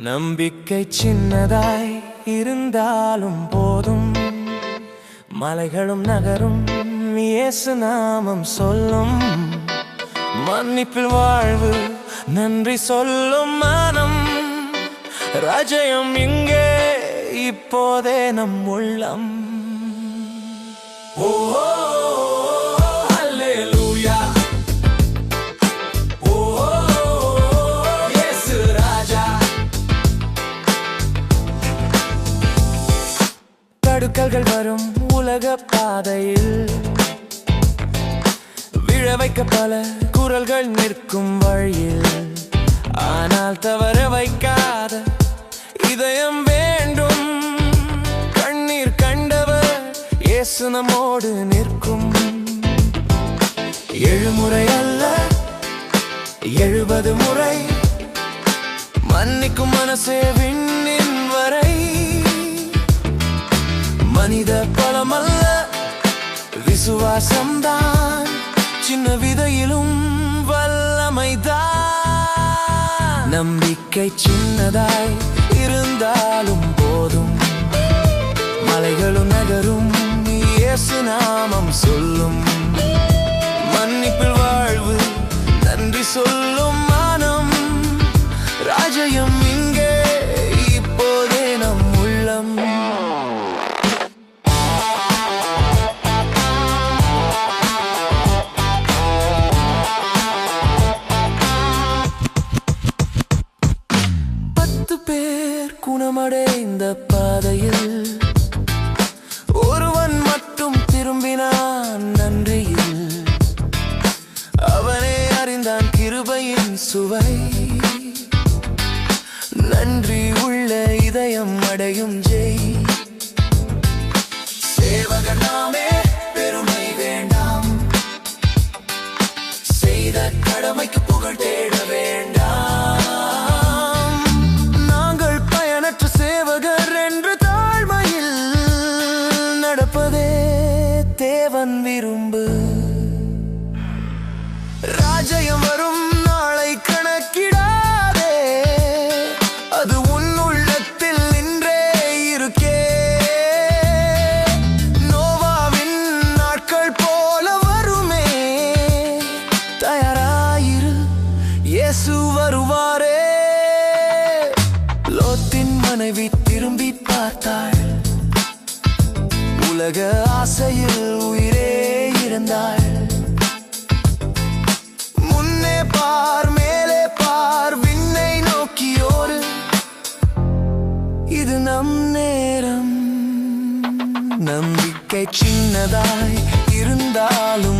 நம்பிக்கை சின்னதாய் இருந்தாலும் போதும். மலைகளும் நகரும் இயேசு நாமம் சொல்லும். மன்னிப்பில் வாழ்வு நன்றி சொல்லும் மானம். ராஜயம் இங்கே இப்போதே நம் உள்ளம். ஓ சிக்கல்கள் வரும் உலக பாதையில். விழ வைக்க பல குரல்கள் நிற்கும் வழியில். ஆனால் தவற வைக்காத இதயம் வேண்டும். கண்ணீர் கண்டவர் இயேசு நம்மோடு நிற்கும். எழுமுறை அல்ல எழுபது முறை. மன்னிக்கும் மனசே விண்ணி மனித பலமல்ல. விசுவாசம்தான் சின்ன விதையிலும் வல்லமைதான். நம்பிக்கை சின்னதாய் இருந்தாலும் போதும். மலைகளும் நகரும் இயேசு நாமம் சொல்லும். பேர் குணமடைந்த பாதையில் ஒருவன் மட்டும் திரும்பினான் நன்றியில். அவனே அறிந்தான் கிருபையின் சுவை. நன்றி உள்ள இதயம் அடையும் ஜெய். தேவன் விரும்பு. ராஜயம் வரும் நாளை கணக்கிடாதே. அது உன் உள்ளத்தில் நின்றே இருக்கே. நோவாவின் நாட்கள் போல வருமே. தயாராயிரு இயேசு வருவாரே. லோத்தின் மனைவி திரும்பி பார்த்தாள். உலக ஆசையில் உயிரே இருந்தாள் முன்னே பார் மேலே பார் விண்ணை நோக்கியோரு இது நம் நேரம். நம்பிக்கை சின்னதாய் இருந்தாலும்